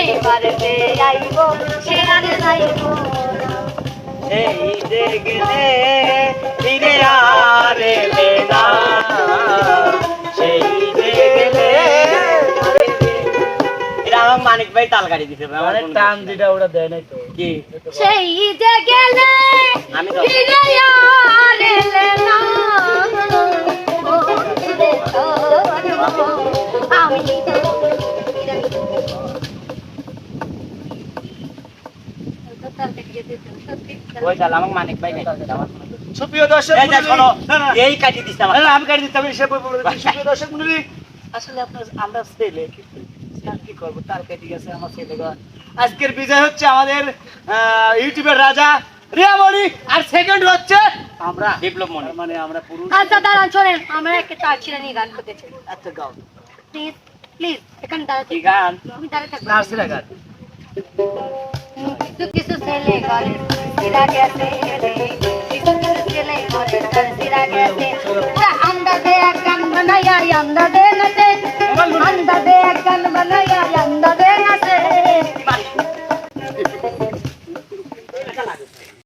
এইবারে যাইব সেখানে যাইব এই যে গেলে ফিরে আর এলে সেই যে গেলে মানিক ভাই তাল গাড়ি দিছে ভাই, আমার আরে কোনো টান যেটা ওটা দেয় নাই তো কি সেই যে গেলে আমি তো- ফিরে আর এলে না ও রে তোর আমি সুপ্রিয় দর্শক এই যে মণ্ডলী- শোনো, না, না, এই কাটি দিছে আমার না, না, আমি কাটি দিতে আমি সে বলব বলে দিচ্ছি। সুপ্রিয় দর্শক আসলে আপনার আমরা ছেলে কি করব? তার কেটে গেছে আমার ছেলে আজকের বিজয় হচ্ছে আমাদের ইউটিউবের রাজা রিয়ামণি আর সেকেন্ড হচ্ছে আমরা। বিপ্লব মনি মানে আমরা পুরুষ। আচ্ছা দাঁড়ান শোনেন আমরা একটা তার ছিঁড়ে নিয়ে গান করতে চাই। আচ্ছা গাও। প্লিজ প্লিজ এখানে দাঁড়াতে গান? তুমি দাঁড়িয়ে থাকবে কিছু কিছু ছেলে কালজিরা গেছে রে। ছেলে ঘরে কালজিরা গেছে। আমরা দেয়া